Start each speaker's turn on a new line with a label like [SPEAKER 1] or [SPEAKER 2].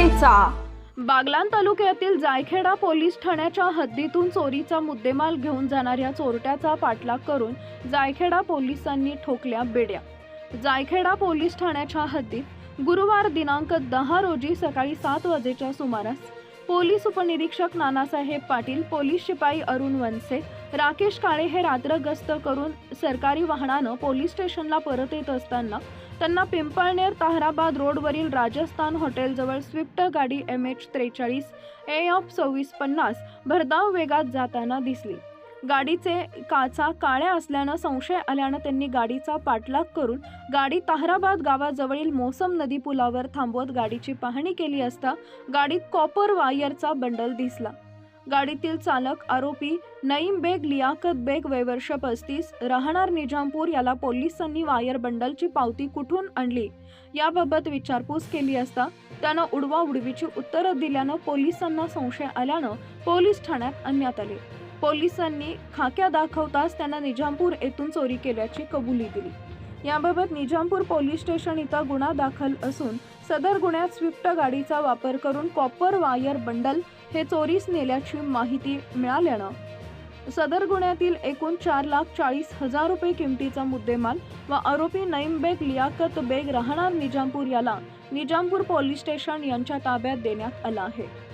[SPEAKER 1] चोरीचा
[SPEAKER 2] बागलान तालुक्यातील जायखेडा पोलीस ठाण्याच्या हद्दीतून चोरीचा मुद्देमाल घेऊन जाणाऱ्या चोरट्याचा पाठलाग करून जायखेडा पोलिसांनी ठोकल्या बेड्या. जायखेडा पोलीस ठाण्याच्या हद्दीत गुरुवार दिनांक दहा रोजी सकाळी सात वाजेच्या सुमारास पोलीस उपनिरीक्षक नानासाहेब पाटील पोलीस शिपाई अरुण वनसे राकेश काळे हे रात्र गस्त करून सरकारी वाहनानं पोलीस स्टेशनला परत येत असताना त्यांना पिंपळनेर ताहराबाद रोडवरील राजस्थान हॉटेलजवळ स्विफ्ट गाडी एम एच त्रेचाळीस ए एफ सव्वीस पन्नास भरधाव वेगात जाताना दिसली. गाडीचे काचा काळ्या असल्यानं संशय आल्यानं त्यांनी गाडीचा पाठलाग करून गाडी ताहराबाद गावाजवळील मोसम नदी पुलावर थांबवत गाडीची पाहणी केली असता गाडीत कॉपर वायरचा बंडल दिसला. गाडीतील चालक आरोपी नईम बेग लियाकत बेग वयवर्ष पस्तीस राहणार निजामपूर याला पोलिसांनी वायर बंडलची पावती कुठून आणली? याबाबत विचारपूस केली असता त्यानं उडवा उडवीची उत्तरं दिल्यानं पोलिसांना संशय आल्यानं पोलीस ठाण्यात आणण्यात आले. पोलिसांनी खाक्या दाखवताच त्यांना निजामपूर येथून चोरी केल्याची कबुली दिली. याबाबत निजामपूर पोलीस स्टेशन इथं गुन्हा दाखल असून सदर गुन्ह्यात स्विफ्ट गाडीचा वापर करून कॉपर वायर बंडल हे चोरीस नेल्याची माहिती मिळाल्यानं सदर गुन्ह्यातील एकूण चार लाख चाळीस हजार रुपये किमतीचा मुद्देमाल व आरोपी नईम बेग लियाकत बेग राहणार निजामपूर याला निजामपूर पोलीस स्टेशन यांच्या ताब्यात देण्यात आला आहे.